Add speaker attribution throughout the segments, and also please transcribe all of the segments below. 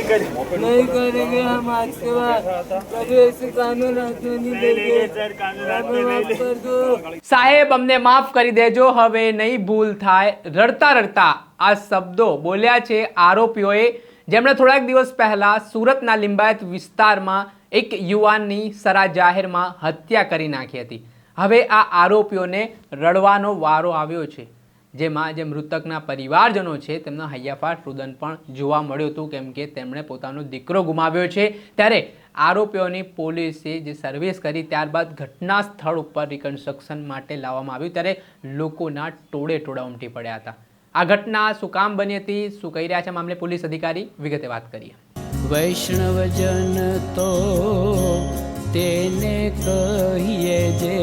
Speaker 1: नहीं करेंगे हम आज के बाद कभी ऐसे कानून हाथ में नहीं लेंगे हमें माफ कर दो
Speaker 2: સાહેબ અમને માફ કરી દેજો હવે નહીં ભૂલ થાય રડતા રડતા આ શબ્દો બોલ્યા છે આરોપીઓએ જેમણે થોડાક દિવસ પહેલા સુરતના લિંબાયત વિસ્તારમાં એક યુવાનની સરા જાહેરમાં હત્યા કરી નાખી હતી હવે આ આરોપીઓને રડવાનો વારો આવ્યો છે જેમાં જે મૃતકના પરિવારજનો છે, તેમના હૈયાફાટ રુદન પણ જોવા મળ્યું હતું કેમ કે તેમણે પોતાનો દીકરો ગુમાવ્યો છે. ત્યારે આરોપીઓની પોલીસે જે સર્વિસ કરી, ત્યારબાદ ઘટના સ્થળ ઉપર રિકન્સ્ટ્રક્શન માટે લાવવામાં આવ્યું. ત્યારે લોકોના ટોળે ટોળા ઉમટી પડ્યા હતા. આ ઘટના શું કામ બની હતી? શું કહી રહ્યા છે મામલે પોલીસ અધિકારી? વિગતે વાત કરીએ.
Speaker 1: વૈષ્ણવજન તો તેને કહીએ જે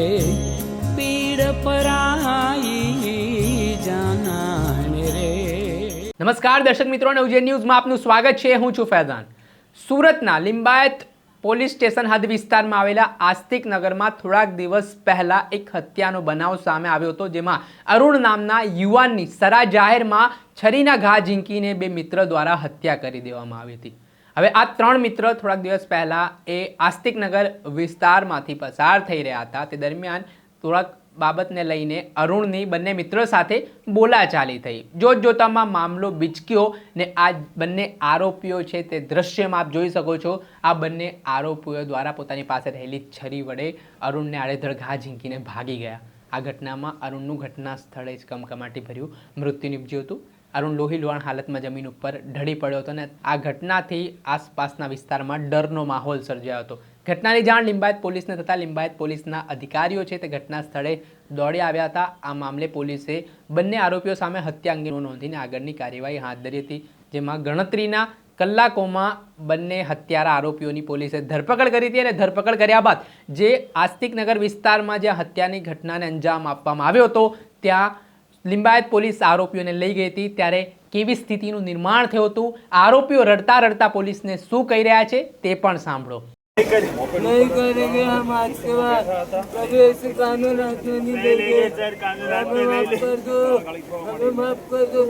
Speaker 1: પીડ પરાઈ
Speaker 2: નમસ્કાર દર્શક મિત્રો નવજે ન્યૂઝમાં આપનું સ્વાગત છે. હું છું ફૈઝાન. સુરતના લિંબાયત પોલીસ સ્ટેશન હદ વિસ્તારમાં આવેલા આસ્તિક નગરમાં થોડાક દિવસ પહેલા એક હત્યાનો બનાવ સામે આવ્યો હતો, જેમાં અરુણ નામના યુવાનની સરા જાહેરમાં છરીના ઘા ઝીંકીને બે મિત્ર દ્વારા હત્યા કરી દેવામાં આવી હતી. હવે આ ત્રણ મિત્ર થોડાક દિવસ પહેલાં એ આસ્તિક નગર વિસ્તારમાંથી પસાર થઈ રહ્યા હતા. તે દરમિયાન થોડાક બાબતને લઈને અરુણની બંને મિત્રો સાથે બોલાચાલી થઈ. જોત જોતામાં મામલો બીચક્યો ને આ બંને આરોપીઓ છે તે દ્રશ્યમાં આપ જોઈ શકો છો, આ બંને આરોપીઓ દ્વારા પોતાની પાસે રહેલી છરી વડે અરુણને આડેધડ ઘા ઝીંકીને ભાગી ગયા. આ ઘટનામાં અરુણનું ઘટના સ્થળે જ કમકમાટી ભર્યું. મૃત્યુ નિપજ્યું હતું. અરુણ લોહી લોહાણ હાલતમાં જમીન ઉપર ઢળી પડ્યો હતો અને આ ઘટનાથી આસપાસના વિસ્તારમાં ડરનો માહોલ સર્જાયો હતો. ઘટનાની જાણ લિંબાયત પોલીસને થતાં લિંબાયત પોલીસના અધિકારીઓ છે તે ઘટના સ્થળે દોડી આવ્યા હતા. આ મામલે પોલીસે બંને આરોપીઓ સામે હત્યા અંગે નોંધીને આગળની કાર્યવાહી હાથ ધરી હતી, જેમાં ગણતરીના કલાકોમાં બંને હત્યારા આરોપીઓની પોલીસે ધરપકડ કરી હતી અને ધરપકડ કર્યા બાદ જે આસ્તિકનગર વિસ્તારમાં જ્યાં હત્યાની ઘટનાને અંજામ આપવામાં આવ્યો હતો, ત્યાં લિંબાયત પોલીસ આરોપીઓને લઈ ગઈ હતી. ત્યારે કેવી સ્થિતિનું નિર્માણ થયું હતું? આરોપીઓ રડતા રડતા પોલીસને શું કહી રહ્યા છે તે પણ સાંભળો.
Speaker 1: नहीं करेंगे हम आज के बाद कभी ऐसे कानून हाथ में नहीं लेंगे हमें माफ कर दो हमें माफ कर दो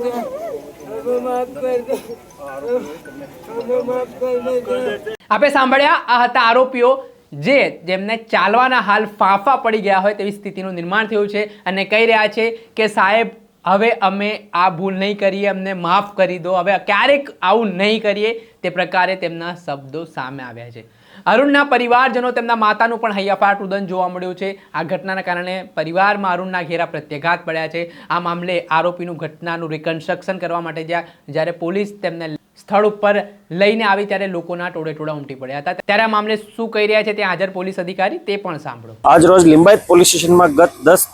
Speaker 1: हमें माफ कर दो हमें माफ कर दो
Speaker 2: આપણે સાંભળ્યા આ હતા આરોપીઓ જે જેમને ચાલવાના હાલ ફાંફા પડી ગયા હોય તેવી સ્થિતિનું નિર્માણ થયું છે અને કહી રહ્યા છે કે સાહેબ હવે અમે આ ભૂલ નહીં કરીએ અમને માફ કરી દો હવે ક્યારેક આવું નહીં કરીએ તે પ્રકારે તેમના શબ્દો સામે આવ્યા છે અરુણના પરિવારજનો તેમના માતાનું પણ હૈયાફાટ રુદન જોવા મળ્યું છે. આ ઘટનાના કારણે પરિવારમાં અરુણના ઘેરા પ્રત્યાઘાત પડ્યા છે. આ મામલે આરોપીનું ઘટનાનું રિકન્સ્ટ્રક્શન કરવા માટે જ્યાં, જ્યારે પોલીસ તેમને સ્થળ ઉપર લઈને આવી ત્યારે લોકોના ટોળે ટોળા ઉમટી પડ્યા હતા. ત્યારે આ મામલે શું કહી રહ્યા છે ત્યાં હાજર પોલીસ અધિકારી તે પણ સાંભળો.
Speaker 3: આજ રોજ લિંબાયત પોલીસ સ્ટેશનમાં ગત દસ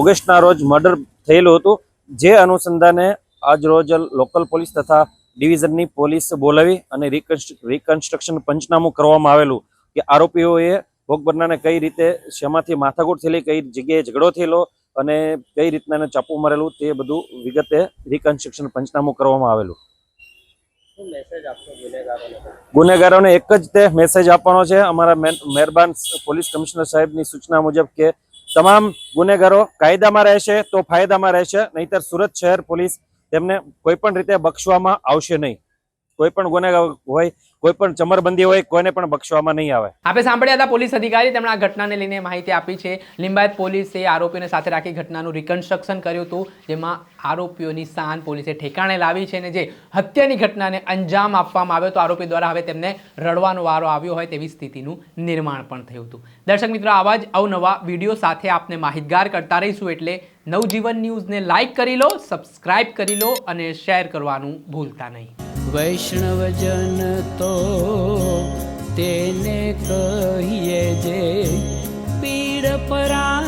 Speaker 3: ઓગસ્ટના રોજ મર્ડર થયેલું હતું. જે અનુસંધાને આજ રોજ લોકલ પોલીસ તથા ડિવિઝનની પોલીસ બોલાવી અને રિકન્સ્ટ્રક્શન પંચનામું કરવામાં આવેલું કે આરોપીઓએ ભોગ બનનારને કઈ રીતે શેમાંથી માથાકૂટ થયેલી કઈ જગ્યાએ ઝઘડો થયેલો અને કઈ રીતના એને ચાપુ મારેલું તે બધું વિગતે રિકન્સ્ટ્રક્શન પંચનામું કરવામાં આવેલું. ગુનેગારોને? એક જ તે મેસેજ આપવાનો છે. અમારા મહેરબાન પોલીસ કમિશનર સાહેબની સૂચના મુજબ કે તમામ ગુનેગારો કાયદામાં રહેશે તો ફાયદામાં રહેશે નહીતર સુરત શહેર પોલીસ તેમને કોઈ પણ રીતે બક્ષવામાં આવશે નહીં. કોઈ પણ ગુનેગાર હોય, કોઈ પણ ચમરબંધી હોય, કોઈને પણ બક્ષવામાં નહીં આવે.
Speaker 2: આપણે સાંભળ્યા હતા પોલીસ અધિકારી તેમણે આ ઘટનાને લઈને માહિતી આપી છે. લિંબાયત પોલીસે આરોપીઓને સાથે રાખી ઘટનાનું રિકન્સ્ટ્રક્શન કર્યું હતું, જેમાં આરોપીઓની શાન પોલીસે ઠેકાણે લાવી છે અને જે હત્યાની ઘટનાને અંજામ આપવામાં આવ્યો તો આરોપી દ્વારા હવે તેમને રડવાનો વારો આવ્યો હોય તેવી સ્થિતિનું નિર્માણ પણ થયું હતું. દર્શક મિત્રો, આવા જ અવનવા વીડિયો સાથે આપને માહિતગાર કરતા રહીશું એટલે નવજીવન ન્યૂઝને લાઇક કરી લો, સબસ્ક્રાઇબ કરી લો અને શેર કરવાનું ભૂલતા નહીં.
Speaker 1: વૈષ્ણવજન તો તેને કહીએ જે પીડ પરા